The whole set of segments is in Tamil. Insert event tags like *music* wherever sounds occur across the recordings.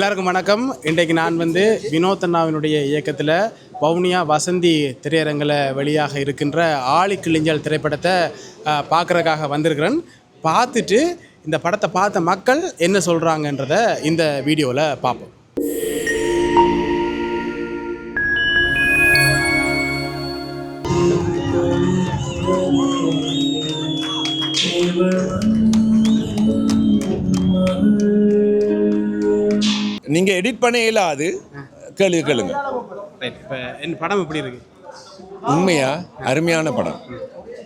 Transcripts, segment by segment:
எல்லாருக்கும் வணக்கம். இன்றைக்கு நான் வந்து வினோத் அண்ணாவினுடைய இயக்கத்தில் வவுனியா வசந்தி திரையரங்கில் வெளியாக இருக்கின்ற ஆளி கிழிஞ்சல் திரைப்படத்தை பார்க்குறக்காக வந்திருக்கிறேன். பார்த்துட்டு இந்த படத்தை பார்த்த மக்கள் என்ன சொல்கிறாங்கன்றத இந்த வீடியோவில் பார்ப்போம். நீங்கள் எடிட் பண்ண இயலாது. கேளுங்க கேளுங்க. ரைட் இப்போ என் படம் எப்படி இருக்கு? உண்மையா? அருமையான படம்.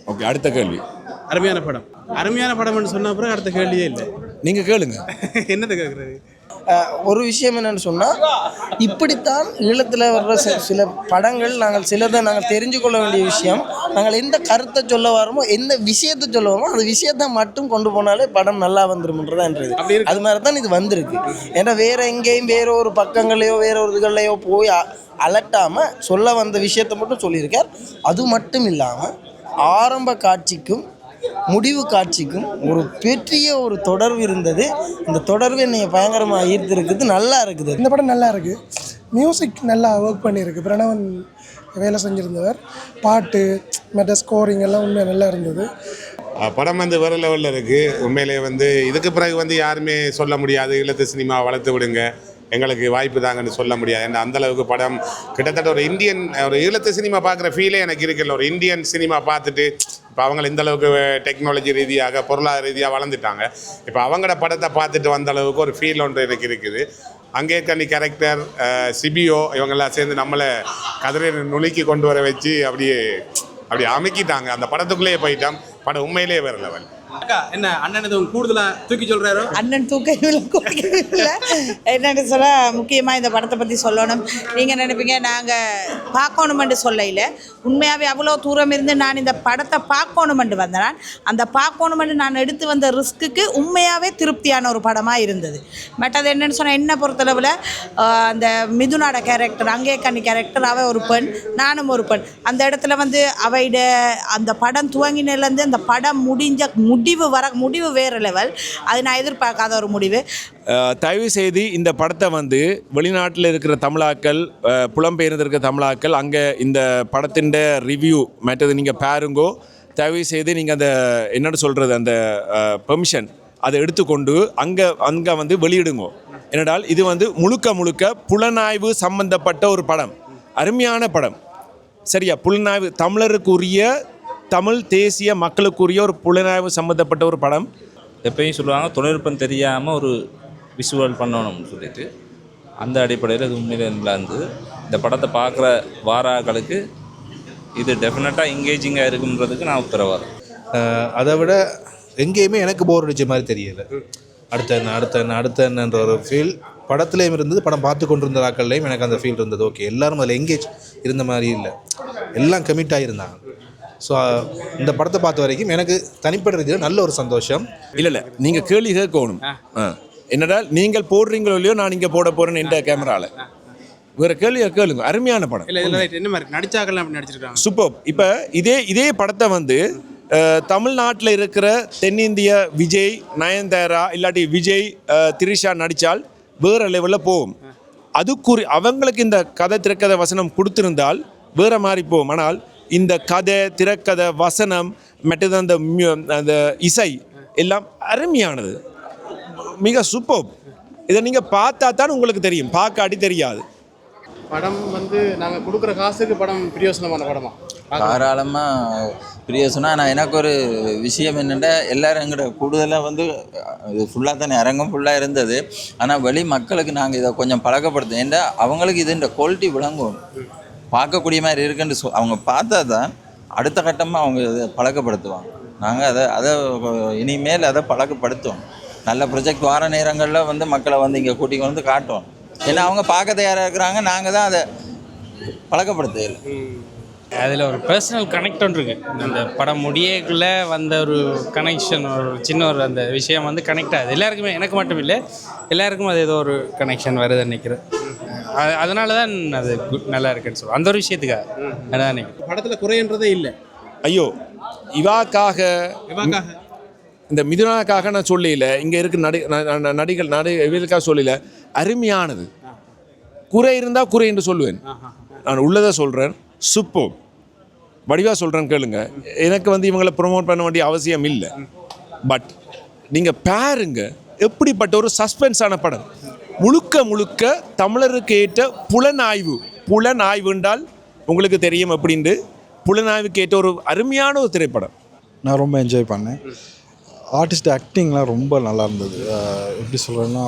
ஓகே அடுத்த கேள்வி. அருமையான படம். அருமையான படம்னு சொன்ன அப்புறம் அடுத்த கேள்வியே இல்லை. நீங்கள் கேளுங்க. *laughs* என்னத்தை கேட்குறது ஒரு விஷயம் என்னன்னு சொன்னால் இப்படித்தான் ஈழத்தில் வர்ற சில படங்கள் நாங்கள் சிலதை நாங்கள் தெரிஞ்சு கொள்ள வேண்டிய விஷயம். நாங்கள் எந்த கருத்தை சொல்ல வரோமோ எந்த விஷயத்தை சொல்ல வரோமோ அந்த விஷயத்தை மட்டும் கொண்டு போனாலே படம் நல்லா வந்துரும்ன்றதான்றது. அது மாதிரி தான் இது வந்திருக்கு. ஏன்னா வேற எங்கேயும் வேற ஒரு பக்கங்களையோ வேற ஒரு இதுகள்லையோ போய் அ- அலட்டாம சொல்ல வந்த விஷயத்தை மட்டும் சொல்லியிருக்கார். அது மட்டும் இல்லாமல் ஆரம்ப காட்சிக்கும் முடிவு காட்சிக்கும் ஒரு பெரிய ஒரு தொடர்பு இருந்தது. இந்த தொடர்பு என்னை பயங்கரமாக ஈர்த்திருக்குது. நல்லா இருக்குது. இந்த படம் நல்லா இருக்கு. மியூசிக் நல்லா ஒர்க் பண்ணியிருக்கு. பிரணவன் வேலை செஞ்சுருந்தவர். பாட்டு மற்ற ஸ்கோரிங் எல்லாம் உண்மையாக நல்லா இருந்தது. படம் வந்து வேறு லெவலில் இருக்குது உண்மையிலே வந்து இதுக்கு பிறகு வந்து யாருமே சொல்ல முடியாது. ஈழத்து சினிமா வளர்த்து விடுங்க. எங்களுக்கு வாய்ப்பு தாங்கன்னு சொல்ல முடியாது. ஏன்னா அந்த அளவுக்கு படம் கிட்டத்தட்ட ஒரு இந்தியன் ஒரு ஈழத்து சினிமா பார்க்குற ஃபீலே எனக்கு இருக்குல்ல. ஒரு இந்தியன் சினிமா பார்த்துட்டு இப்போ அவங்க இந்த அளவுக்கு டெக்னாலஜி ரீதியாக பொருளாதார ரீதியாக வளர்ந்துட்டாங்க. இப்போ அவங்களோட படத்தை பார்த்துட்டு வந்த அளவுக்கு ஒரு ஃபீல் ஒன்று எனக்கு இருக்குது. அங்கே கண்ணி கேரக்டர் சிபிஓ இவங்கெல்லாம் சேர்ந்து நம்மளை கதிரை நுணுக்கி கொண்டு வர வச்சு அப்படியே அப்படி அமைக்கிட்டாங்க. அந்த படத்துக்குள்ளேயே போயிட்டோம். படம் உண்மையிலேயே வேறு லெவல் அக்கா என்ன அண்ணன் எதுவும் கூடுதலா தூக்கி சொல்றாரு? அண்ணன் தூக்கவில்லை குறைக்கவில்லை சொல்ல முக்கியமாக இந்த படத்தை பற்றி சொல்லணும். நீங்கள் நினைப்பீங்க? நாங்கள் பார்க்கணுமென்று சொல்லையில் உண்மையாகவே அவ்வளோ தூரம் இருந்து நான் இந்த படத்தை பார்க்கணுமென்று வந்தேன். அந்த பார்க்கணுமென்று நான் எடுத்து வந்த ரிஸ்க்குக்கு உண்மையாகவே திருப்தியான ஒரு படமாக இருந்தது. பட் அது என்னென்னு சொன்னால் என்ன பொறுத்தளவில் அந்த மிதுனாட கேரக்டர் அங்கே கண்ணி கேரக்டர் அவ ஒரு பெண் நானும் ஒரு பெண். அந்த இடத்துல வந்து அவையிட அந்த படம் துவங்கினிலேருந்து அந்த படம் முடிஞ்ச முடி முடிவு வர முடிவு வேறு லெவல் அது நான் எதிர்பார்க்காத ஒரு முடிவு. தயவு செய்து இந்த படத்தை வந்து வெளிநாட்டில் இருக்கிற தமிழாக்கள் அஹ், புலம்பெயர்ந்திருக்கிற தமிழாக்கள் அங்கே இந்த படத்தின் ரிவ்யூ மற்றது நீங்கள் பாருங்கோ. தயவு செய்து நீங்கள் அந்த என்னென்னு சொல்கிறது அந்த பெர்மிஷன் அதை எடுத்துக்கொண்டு அங்கே அங்கே வந்து வெளியிடுங்கோ. என்னடால் இது வந்து முழுக்க முழுக்க புலனாய்வு சம்பந்தப்பட்ட ஒரு படம். அருமையான படம். சரியா? புலனாய்வு தமிழருக்குரிய தமிழ் தேசிய மக்களுக்குரிய ஒரு புலனாய்வு சம்பந்தப்பட்ட ஒரு படம். எப்பயும் சொல்லுவாங்க தொழில்நுட்பம் தெரியாமல் ஒரு விஷுவல் பண்ணணும்னு சொல்லிட்டு அந்த அடிப்படையில் இது உண்மையிலே நல்லா இருந்தது இந்த படத்தை பார்க்குற வாராக்களுக்கு இது டெஃபினட்டாக எங்கேஜிங்காக இருக்குன்றதுக்கு நான் உத்தரவாதம் அதை விட எங்கேயுமே எனக்கு போர் அடிச்ச மாதிரி தெரியல. அடுத்த என்ன அடுத்த என்ன அடுத்த என்னன்ற ஒரு ஃபீல் படத்துலேயும் இருந்தது படம் பார்த்து கொண்டிருந்த ஆக்கள்லேயும் எனக்கு அந்த ஃபீல் இருந்தது. ஓகே எல்லாரும் அதில் எங்கேஜ் இருந்த மாதிரி இல்லை. எல்லாம் கமிட் ஆகியிருந்தாங்க ஸோ இந்த படத்தை பார்த்த வரைக்கும் எனக்கு தனிப்பட்ட ரீதியில் நல்ல ஒரு சந்தோஷம். இல்லை இல்லை. நீங்கள் கேள்வி கேட்கணும். ஆ. என்னடால் நீங்கள் போடுறீங்களோ இல்லையோ நான் இங்கே போட போகிறேன்னு என்ற கேமராவில் வேறு கேள்வியை கேளுங்க. அருமையான படம். இல்லை இல்லை ரைட் என்ன மாதிரி? நடிச்சாக்கெல்லாம் அப்படி நடிச்சிருக்காங்க? சூப்பர் இப்போ இதே இதே படத்தை வந்து தமிழ்நாட்டில் இருக்கிற தென்னிந்திய விஜய் நயன்தாரா இல்லாட்டி விஜய் திரிஷா நடித்தால் வேறு லெவலில் போகும். அதுக்குரி அவங்களுக்கு இந்த கதை திரைக்கதை வசனம் கொடுத்திருந்தால் வேற மாதிரி போகும். ஆனால் இந்த கதை திரைக்கதை வசனம் மற்றது அந்த அந்த இசை எல்லாம் அருமையானது. மிக சூப்பர் இதை நீங்கள் பார்த்தா தான் உங்களுக்கு தெரியும். பார்க்காட்டி தெரியாது. படம் வந்து நாங்கள் கொடுக்குற காசுக்கு படம் பிரியோசனமான படமா? தாராளமாக பிரியோசனா ஆனால் எனக்கு ஒரு விஷயம் என்னென்னா எல்லாரும் எங்கிட்ட கூடுதலாக வந்து இது ஃபுல்லாக தானே அரங்கம் ஃபுல்லாக இருந்தது. ஆனால் வெளி மக்களுக்கு நாங்கள் இதை கொஞ்சம் பழக்கப்படுத்தோம் ஏன்டா அவங்களுக்கு இதுன்ற குவாலிட்டி விளங்கும். பார்க்கக்கூடிய மாதிரி இருக்குன்னு சொ அவங்க பார்த்தா தான் அடுத்த கட்டமாக அவங்க இதை பழக்கப்படுத்துவாங்க. நாங்கள் அதை அதை இனிமேல் அதை பழக்கப்படுத்துவோம். நல்ல ப்ரொஜெக்ட் வார நேரங்களில் வந்து மக்களை வந்து இங்கே கூட்டிக் வந்து காட்டுவோம். ஏன்னா அவங்க பார்க்க தயாராக இருக்கிறாங்க நாங்கள் தான் அதை பழக்கப்படுத்தல அதில் ஒரு பர்சனல் கனெக்ட் ஒன்று இருக்குது அந்த படம் முடியக்குள்ளே வந்த ஒரு கனெக்ஷன் ஒரு சின்ன ஒரு அந்த விஷயம் வந்து கனெக்ட் ஆகுது. எல்லாருக்குமே எனக்கு மட்டும் இல்லை எல்லாருக்கும் அது ஏதோ ஒரு கனெக்ஷன் வருதுன்னு நினைக்கிறேன். அது அதனால தான் அது நல்லா இருக்குன்னு சொல்லுவேன் அந்த ஒரு விஷயத்துக்காக. அதான் நினைக்கிறேன். படத்தில் குறைன்றதே இல்லை. ஐயோ இவாக்காக இவாக்காக. இந்த மிதுனாக்காக நான் சொல்லல இங்கே இருக்க நடி ந- ந- நடிகள் நடி இவர்களுக்காக சொல்லல. அருமையானது. குறை இருந்தால் குறை என்று சொல்லுவேன் நான் உள்ளதை சொல்கிறேன் சூப்பர் வடிவாக சொல்கிறேன் கேளுங்க. எனக்கு வந்து இவங்களை ப்ரொமோட் பண்ண வேண்டிய அவசியம் இல்லை. பட் நீங்கள் பாருங்க எப்படிப்பட்ட ஒரு சஸ்பென்ஸான படம். முழுக்க முழுக்க தமிழருக்கு ஏற்ற புலனாய்வு. புலனாய்வு என்றால் உங்களுக்கு தெரியும் அப்படின்ட்டு புலனாய்வுக்கு ஏற்ற ஒரு அருமையான ஒரு திரைப்படம். நான் ரொம்ப என்ஜாய் பண்ணேன். ஆர்டிஸ்ட் ஆக்டிங்லாம் ரொம்ப நல்லா இருந்தது. எப்படி சொல்கிறேன்னா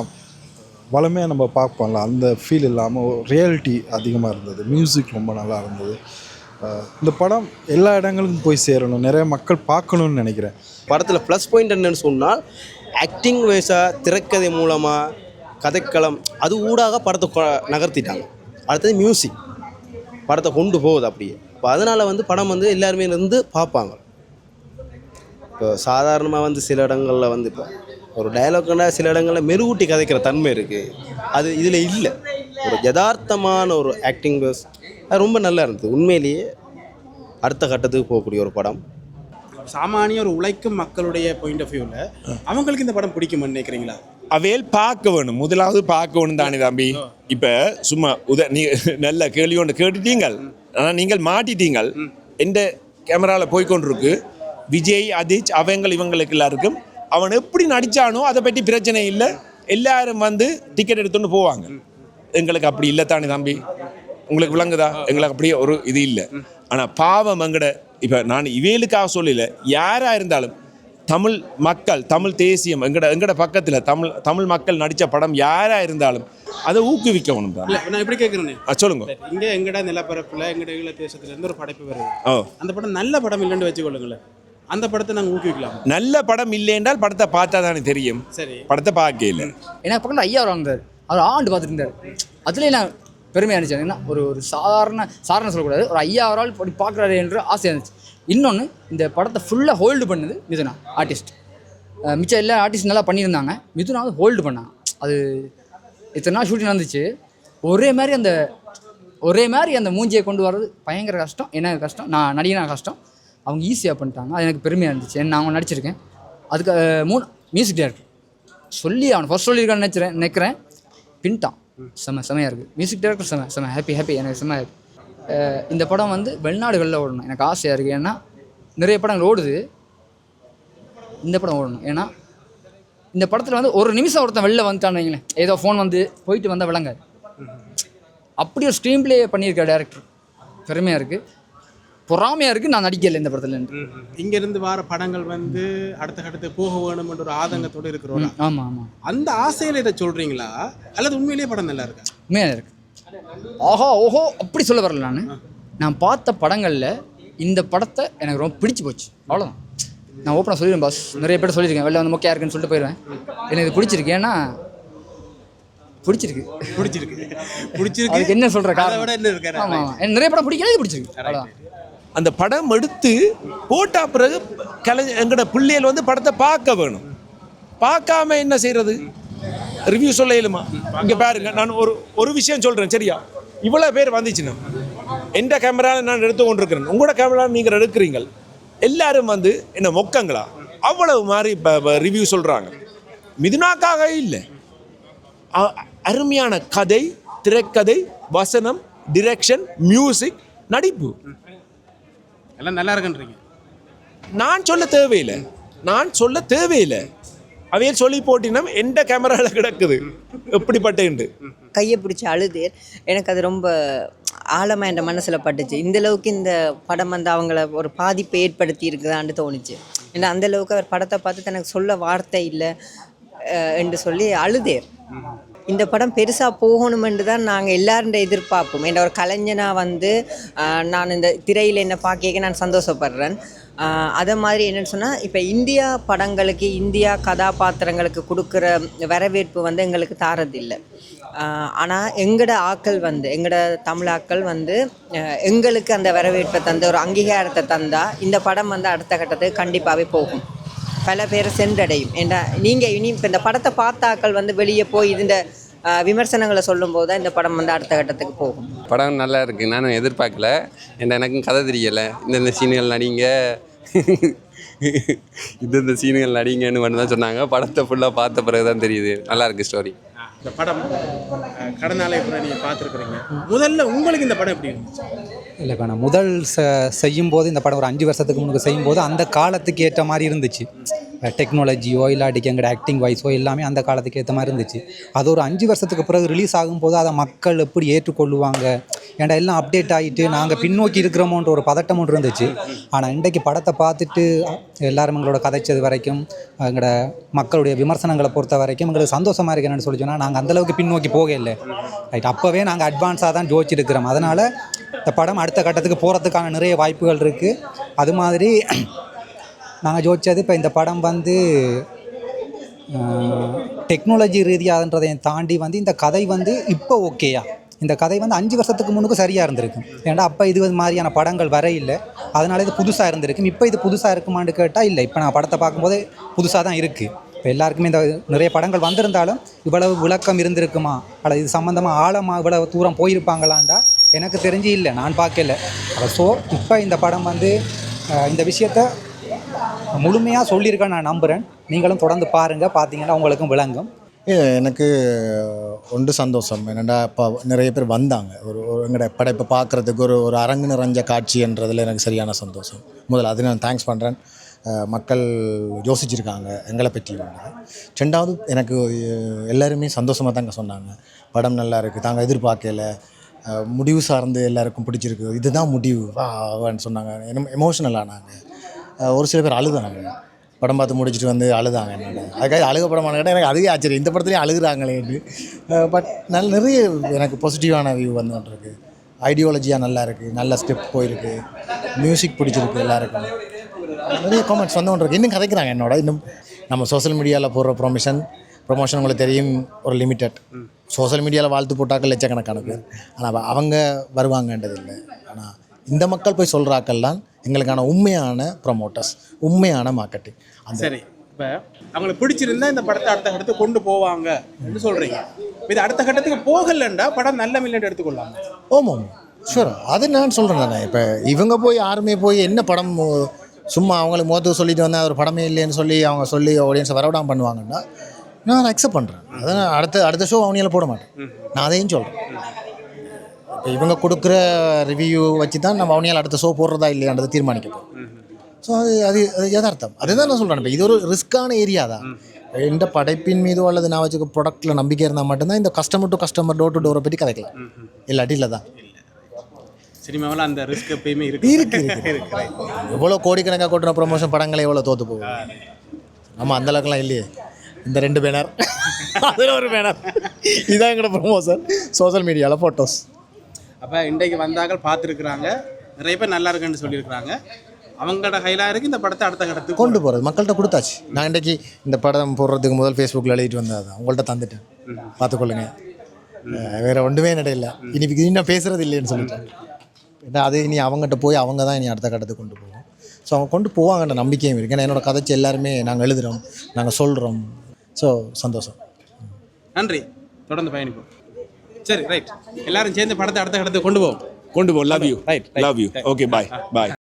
வளமையாக நம்ம பார்ப்போம்ல அந்த ஃபீல் இல்லாமல் ரியாலிட்டி அதிகமாக இருந்தது. மியூசிக் ரொம்ப நல்லா இருந்தது. இந்த படம் எல்லா இடங்களுக்கும் போய் சேரணும். நிறைய மக்கள் பார்க்கணும்னு நினைக்கிறேன். படத்தில் ப்ளஸ் பாயிண்ட் என்னன்னு சொன்னால் ஆக்டிங் வேஸாக திரைக்கதை மூலமாக கதைக்களம் அது ஊடாக படத்தை கொ- நகர்த்திட்டாங்க. அடுத்தது மியூசிக் படத்தை கொண்டு போகுது அப்படியே. இப்போ அதனால் வந்து படம் வந்து எல்லாருமே இருந்து பார்ப்பாங்க. இப்போ சாதாரணமாக வந்து சில இடங்களில் வந்து இப்போ ஒரு டயலாக்னா சில இடங்களில் மெருகூட்டி கதைக்கிற தன்மை இருக்குது அது இதில் இல்லை. ஒரு யதார்த்தமான ஒரு ஆக்டிங் பேஸ் அது ரொம்ப நல்லா இருந்தது. உண்மையிலேயே அடுத்த கட்டத்துக்கு போகக்கூடிய ஒரு படம். சாமானிய ஒரு உழைக்கும் மக்களுடைய பாயிண்ட் ஆஃப் வியூவில் அவங்களுக்கு இந்த படம் பிடிக்கும்னு நினைக்கிறீங்களா? அவையில் பார்க்க வேணும். முதலாவது பார்க்க வேணும் தானே தம்பி? இப்போ சும்மா உத நீ நல்ல கேள்வி ஒன்று கேட்டுட்டீங்கள். ஆனால் நீங்கள் மாட்டிட்டீங்கள். எந்த கேமராவில் போய்க்கொண்டிருக்கு? விஜய் அதிச் அவங்கள் இவங்களுக்கு எல்லாருக்கும். அவன் எப்படி நடிச்சானோ அதை பற்றி பிரச்சனை இல்லை. எல்லாரும் வந்து டிக்கெட் எடுத்துன்னு போவாங்க. எங்களுக்கு அப்படி இல்லை தானே தம்பி? உங்களுக்கு விளங்குதா? எங்களுக்கு அப்படியே ஒரு இது இல்லை. ஆனால் பாவம் எங்கட இப்போ நான் இவேலுக்காக சொல்லல யாராக இருந்தாலும் தமிழ் மக்கள் தமிழ் தேசியம் எங்கட எங்கட பக்கத்தில் தமிழ் தமிழ் மக்கள் நடித்த படம் யாராக இருந்தாலும் அதை ஊக்குவிக்கணும் தான். இல்லை நான் எப்படி கேட்குறேன்னு ஆ, சொல்லுங்க. இங்கே எங்கட நிலப்பரப்பில் எங்கட ஈழ தேசத்துலேருந்து ஒரு படைப்பு வருது. ஓ. அந்த படம் நல்ல படம் இல்லைன்னு வச்சுக்கொள்ளுங்களேன். அந்த படத்தை நாங்கள் ஊக்குவிக்கலாம். நல்ல படம் இல்லை என்றால் படத்தை பார்த்தா தானே தெரியும். சரி. படத்தை பார்க்கல எனக்கு பக்கத்தில் ஐயா வந்தார். அவர் ஆண்டு பார்த்துட்டு இருந்தார். அதுலேயே நான் பெருமையாக இருந்துச்சு. ஏன்னா ஒரு ஒரு சாதாரண சாதாரண சொல்லக்கூடாது. ஒரு ஐயா ஆள் இப்படி பார்க்குறாரு என்று ஆசையாக இருந்துச்சு. இன்னொன்று இந்த படத்தை ஃபுல்லாக ஹோல்டு பண்ணது மிதுனா ஆர்டிஸ்ட் மிச்சம் எல்லா ஆர்டிஸ்ட் நல்லா பண்ணியிருந்தாங்க. மிதுனா வந்து ஹோல்டு பண்ணாங்க அது இத்தனை நாள் ஷூட்டிங் நடந்துச்சு. ஒரே மாதிரி அந்த ஒரே மாதிரி அந்த மூஞ்சியை கொண்டு வர்றது பயங்கர கஷ்டம். என்ன கஷ்டம். நான் நடிகனா கஷ்டம். அவங்க ஈஸியாக பண்ணிட்டாங்க. அது எனக்கு பெருமையாக இருந்துச்சு. நான் அவங்க நடிச்சிருக்கேன். அதுக்கு மூணு மியூசிக் டேரக்டர் சொல்லி அவன் ஃபர்ஸ்ட் சொல்லியிருக்கான்னு நினச்சிறேன் நினைக்கிறேன். பின்ட்டான். செம செமையாக இருக்குது மியூசிக் டைரக்டர் செம செம ஹாப்பி ஹாப்பி எனக்கு செம. அஹ் இந்த படம் வந்து வெளிநாடுகளில் ஓடணும். எனக்கு ஆசையாக இருக்குது ஏன்னா நிறைய படங்கள் ஓடுது. இந்த படம் ஓடணும். ஏன்னா இந்த படத்தில் வந்து ஒரு நிமிஷம் ஒருத்தன் வெளில வந்துட்டான்னு வைங்களேன். ஏதோ ஃபோன் வந்து போயிட்டு வந்தால் விளங்காது. அப்படி ஒரு ஸ்க்ரீன் ப்ளே பண்ணியிருக்க டேரக்டர் பெருமையாக இருக்குது பொறாமையாக இருக்குது நான் நடிக்கல இந்த படத்துல இங்கேருந்து வர படங்கள் வந்து அடுத்த கட்டத்துக்கு போக வேணும்ன்ற ஒரு ஆதங்கத்தோடு இருக்கிறோம் ஆமாம் ஆமாம் அந்த ஆசையில் இதை சொல்கிறீங்களா அல்லது உண்மையிலேயே படம் நல்லா இருக்கா? உண்மையாக இருக்கு. ஆஹா ஓஹோ அப்படி சொல்ல வரல நான். நான் பார்த்த படங்களில் இந்த படத்தை எனக்கு ரொம்ப பிடிச்சு போச்சு. அவ்வளோதான் நான் ஓப்பனாக சொல்லிடுவேன் பாஸ் நிறைய பேர் சொல்லியிருக்கேன் வெளில வந்து மொக்கையாக இருக்குன்னு சொல்லிட்டு போயிடுவேன். எனக்கு இது பிடிச்சிருக்கு. ஏன்னா பிடிச்சிருக்கு. பிடிச்சிருக்கு. பிடிச்சிருக்கு. என்ன சொல்கிற அதை விட என்ன இருக்கு? காரணம் ஆமாம் நிறைய படம் பிடிக்கல இது பிடிச்சிருக்கு. அவ்வளோதான் அந்த படம் எடுத்து போட்டா பிறகு கலை எங்களோட பிள்ளைகள் வந்து படத்தை பார்க்க வேணும். பார்க்காம என்ன செய்கிறது ரிவ்யூ சொல்ல இயலுமா இங்கே பாருங்க நான் ஒரு ஒரு விஷயம் சொல்கிறேன் சரியா? இவ்வளோ பேர் வந்துச்சுன்னா எந்த கேமராவில் நான் எடுத்து கொண்டிருக்கிறேன்? உங்களோட கேமரா நீங்கள் எடுக்கிறீங்க எல்லாரும் வந்து என்ன மொக்கங்களா? அவ்வளவு மாதிரி இப்போ ரிவ்யூ சொல்கிறாங்க மிதுனாக்காக இல்லை. அ- அருமையான கதை திரைக்கதை வசனம் டிரெக்ஷன் மியூசிக் நடிப்பு. எல்லாம் நல்லா இருக்குன்றீங்க. நான் சொல்ல தேவையில்லை. நான் சொல்ல தேவையில்லை. அவையில் சொல்லி போட்டினம் எந்த கேமராவில் கிடக்குது? எப்படிப்பட்டேன்ட்டு கையை பிடிச்சி அழுதேன் எனக்கு அது ரொம்ப ஆழமாக என் மனசில் பட்டுச்சு. இந்த அளவுக்கு இந்த படம் வந்து அவங்கள ஒரு பாதிப்பை ஏற்படுத்தி இருக்குதான்னு தோணுச்சு. ஏன்னா அந்த அளவுக்கு அவர் படத்தை பார்த்து எனக்கு சொல்ல வார்த்தை இல்லை என்று சொல்லி அழுதேன் இந்த படம் பெருசாக போகணுமென்று தான் நாங்கள் எல்லாருடைய எதிர்பார்ப்போம். என்ற ஒரு கலைஞனாக வந்து நான் இந்த திரையில் என்ன பார்க்க நான் சந்தோஷப்படுறேன். அதை மாதிரி என்னென்னு சொன்னால் இப்போ இந்தியா படங்களுக்கு இந்தியா கதாபாத்திரங்களுக்கு கொடுக்குற வரவேற்பு வந்து எங்களுக்கு தாரதில்லை. ஆனால் எங்களோட ஆக்கள் வந்து எங்களோட தமிழ் ஆக்கள் வந்து எங்களுக்கு அந்த வரவேற்பை தந்த ஒரு அங்கீகாரத்தை தந்தால் இந்த படம் வந்து அடுத்த கட்டத்துக்கு கண்டிப்பாகவே போகும். பல பேரை சென்றடையும். ஏன்னா நீங்கள் இனி இப்போ இந்த படத்தை பார்த்தாக்கள் வந்து வெளியே போய் இந்த விமர்சனங்களை சொல்லும்போது தான் இந்த படம் வந்து அடுத்த கட்டத்துக்கு போகும். படம் நல்லா இருக்குது நானும் எதிர்பார்க்கல. ஏன்னா எனக்கும் கதை தெரியலை. இந்தந்த சீன்கள் நடிங்க. *laughs* இந்தந்த சீன்கள் நடிங்கன்னு மட்டும் தான் சொன்னாங்க. படத்தை ஃபுல்லாக பார்த்த பிறகு தான் தெரியுது. நல்லா இருக்கு ஸ்டோரி இந்த படம் கடனாலே கூட நீங்கள் பார்த்துருக்குறீங்க. முதல்ல உங்களுக்கு இந்த படம் எப்படி இருந்துச்சு? இல்லைக்கா நான் முதல் செய்யும் போது இந்த படம் ஒரு அஞ்சு வருஷத்துக்கு முன்னுக்கு செய்யும் போது அந்த காலத்துக்கு ஏற்ற மாதிரி இருந்துச்சு. டெக்னாலஜியோ இல்லாட்டிக்கு எங்களோட ஆக்டிங் வாய்ஸோ எல்லாமே அந்த காலத்துக்கு ஏற்ற மாதிரி இருந்துச்சு. அது ஒரு அஞ்சு வருஷத்துக்கு பிறகு ரிலீஸ் ஆகும்போது அதை மக்கள் எப்படி ஏற்றுக்கொள்ளுவாங்க? ஏன்டா எல்லாம் அப்டேட் ஆகிட்டு நாங்கள் பின்னோக்கி இருக்கிறோமோன்ற ஒரு பதட்டம் ஒன்று இருந்துச்சு. ஆனால் இன்றைக்கு படத்தை பார்த்துட்டு எல்லாரும் எங்களோட கதைச்சது வரைக்கும் எங்களோட மக்களுடைய விமர்சனங்களை பொறுத்த வரைக்கும் எங்களுக்கு சந்தோஷமாக இருக்கணும்னு என்னென்னு சொல்லி சொன்னால் நாங்கள் அந்தளவுக்கு பின்னோக்கி போகல. ரைட் அப்போவே நாங்கள் அட்வான்ஸாக தான் ஜோதிச்சிருக்கிறோம். அதனால் இந்த படம் அடுத்த கட்டத்துக்கு போகிறதுக்கான நிறைய வாய்ப்புகள் இருக்குது அது மாதிரி நாங்கள் ஜோதிச்சது இப்போ இந்த படம் வந்து டெக்னாலஜி ரீதியாகன்றதை தாண்டி வந்து இந்த கதை வந்து இப்போ ஓகேயா இந்த கதை வந்து அஞ்சு வருஷத்துக்கு முன்னுக்கு சரியாக இருந்திருக்கும் ஏன்டா அப்போ இது மாதிரியான படங்கள் வர இல்லை. அதனால இது புதுசாக இருந்திருக்கும் இப்போ இது புதுசாக இருக்குமான்னு கேட்டால் இல்லை. இப்போ நான் படத்தை பார்க்கும்போது புதுசாக தான் இருக்குது இப்போ எல்லாருக்குமே இந்த நிறைய படங்கள் வந்திருந்தாலும் இவ்வளவு விளக்கம் இருந்திருக்குமா? அல்லது இது சம்மந்தமாக ஆழமாக இவ்வளவு தூரம் போயிருப்பாங்களாண்டா? எனக்கு தெரிஞ்சு இல்லை. நான் பார்க்கல. ஸோ இப்போ இந்த படம் வந்து இந்த விஷயத்த முழுமையாக சொல்லியிருக்கேன் நான் நம்புகிறேன் நீங்களும் தொடர்ந்து பாருங்கள் பார்த்தீங்கன்னா உங்களுக்கும் விளங்கும் எனக்கு ஒன்று சந்தோஷம் என்னடா இப்போ நிறைய பேர் வந்தாங்க ஒரு ஒரு எங்களோட படைப்பை பார்க்குறதுக்கு ஒரு ஒரு அரங்கு நிறைஞ்ச காட்சின்றதில் எனக்கு சரியான சந்தோஷம் முதல்ல அது நான் தேங்க்ஸ் பண்ணுறேன் மக்கள் யோசிச்சிருக்காங்க எங்களை பற்றி ரெண்டாவது எனக்கு எல்லாருமே சந்தோஷமாக தாங்க சொன்னாங்க படம் நல்லா இருக்குது தாங்க எதிர்பார்க்கல முடிவு சார்ந்து எல்லாருக்கும் பிடிச்சிருக்கு இதுதான் முடிவு வா வான்னு சொன்னாங்க எமோஷனல் ஆனாங்க ஒரு சில பேர் அழுதாங்க. படம் பார்த்து முடிச்சுட்டு வந்து அழுதாங்க என்னோட. அதுக்காக அழுக படமான கேட்டால் எனக்கு அதுவே ஆச்சரியம். இந்த படத்துலேயும் அழுகுறாங்களேன்னு பட் நல்ல நிறைய எனக்கு பாசிட்டிவான வியூ வந்துருக்கு ஐடியாலஜியாக நல்லா இருக்குது நல்ல ஸ்டெப் போயிருக்கு. மியூசிக் பிடிச்சிருக்கு எல்லாருக்கும். நிறைய காமெண்ட்ஸ் வந்து இருக்கு இன்னும் கதைக்கிறாங்க என்னோட. இன்னும் நம்ம சோஷியல் மீடியாவில் போடுற ப்ரொமோஷன் ப்ரொமோஷன் உங்களுக்கு தெரியும் ஒரு லிமிட்டட் சோஷியல் மீடியாவில் வாழ்த்து போட்டாக்க லட்சக்கணக்கான பேர். ஆனால் அவங்க வருவாங்கன்றது இல்லை ஆனால் இந்த மக்கள் போய் சொல்கிறாக்கள் தான் எங்களுக்கான உண்மையான ப்ரொமோட்டர்ஸ் உண்மையான மார்க்கெட்டிங் அந்த சரி இப்போ அவங்களுக்கு பிடிச்சிருந்தா இந்த படத்தை அடுத்த கட்டத்துக்கு கொண்டு போவாங்க என்று சொல்கிறீங்க இது அடுத்த கட்டத்துக்கு போகலண்டா படம் நல்ல மில்லட் எடுத்துக்கொள்ளலாம் ஓமாம் ஷூர் அது நான் சொல்கிறேன் தானே. இப்போ இவங்க போய் யாருமே போய் என்ன படம் சும்மா அவங்களுக்கு முகத்துக்கு சொல்லிட்டு வந்தால் ஒரு படமே இல்லைன்னு சொல்லி அவங்க சொல்லி ஆடியன்ஸை வரவிடாம பண்ணுவாங்கன்னா நான் அதை அக்செப்ட் பண்ணுறேன் அதை அடுத்த அடுத்த ஷோ அவனியில் போட மாட்டேன். நான் அதையும் சொல்கிறேன் இவங்க கொடுக்குற ரிவ்யூ வச்சு தான் நம்ம அவனியால் அடுத்த ஷோ போடுறதா இல்லையான்றதை தீர்மானிக்க போகிறோம் ஸோ அது அது அது யதார்த்தம். அதுதான் நான் சொல்கிறேன் இப்போ. இது ஒரு ரிஸ்க்கான ஏரியா தான். எந்த படைப்பின் மீதோ அல்லது நான் வச்சுக்க ப்ராடக்ட்டில் நம்பிக்கை இருந்தால் மட்டும்தான் இந்த customer to customer door to டோரை பற்றி கதைக்கலாம். இல்லாட்டி இல்லை தான். சினிமாவில் அந்த ரிஸ்க் எப்பயுமே இருக்கு. இருக்கு. இருக்கு *laughs* எவ்வளோ கோடிக்கணக்காக கொட்டுற ப்ரொமோஷன் படங்களை எவ்வளோ தோற்று போகும் நம்ம அந்த அளவுக்குலாம் இல்லையே. இந்த ரெண்டு பேனர் *laughs* அதில் ஒரு பேனர் இதான் எங்களோட ப்ரொமோஷன் சோஷியல் மீடியாவில் ஃபோட்டோஸ் அப்போ இன்றைக்கு வந்தார்கள் பார்த்துருக்குறாங்க. நிறைய பேர் நல்லா இருக்குன்னு சொல்லியிருக்கிறாங்க. அவங்களோட கையிலாக இருக்கு இந்த படத்தை அடுத்த கட்டத்துக்கு கொண்டு போகிறது மக்கள்கிட்ட கொடுத்தாச்சு. நான் இன்றைக்கி இந்த படம் போடுறதுக்கு முதல் ஃபேஸ்புக்கில் எழுதிட்டு வந்தது உங்கள்கிட்ட தந்துட்டேன். பார்த்துக்கொள்ளுங்க. வேற ஒன்றுமே நடையில இனி இன்னும் பேசுறது இல்லைன்னு சொல்லிட்டேன். ஏன்னா அது இனி அவங்ககிட்ட போய் அவங்க தான் இனி அடுத்த கட்டத்துக்கு கொண்டு போவோம். ஸோ அவங்க கொண்டு போவாங்கன்ற நம்பிக்கையும் இருக்குது ஏன்னா என்னோட கதைச்சு எல்லாருமே நாங்கள் எழுதுகிறோம் நாங்கள் சொல்கிறோம் ஸோ சந்தோஷம். நன்றி. தொடர்ந்து பயணிப்போம். சரி ரைட் எல்லாரும் சேர்ந்து படத்தை அடுத்த கட்டத்துக்கு கொண்டு போவோம். கொண்டு போ love you right love you okay bye bye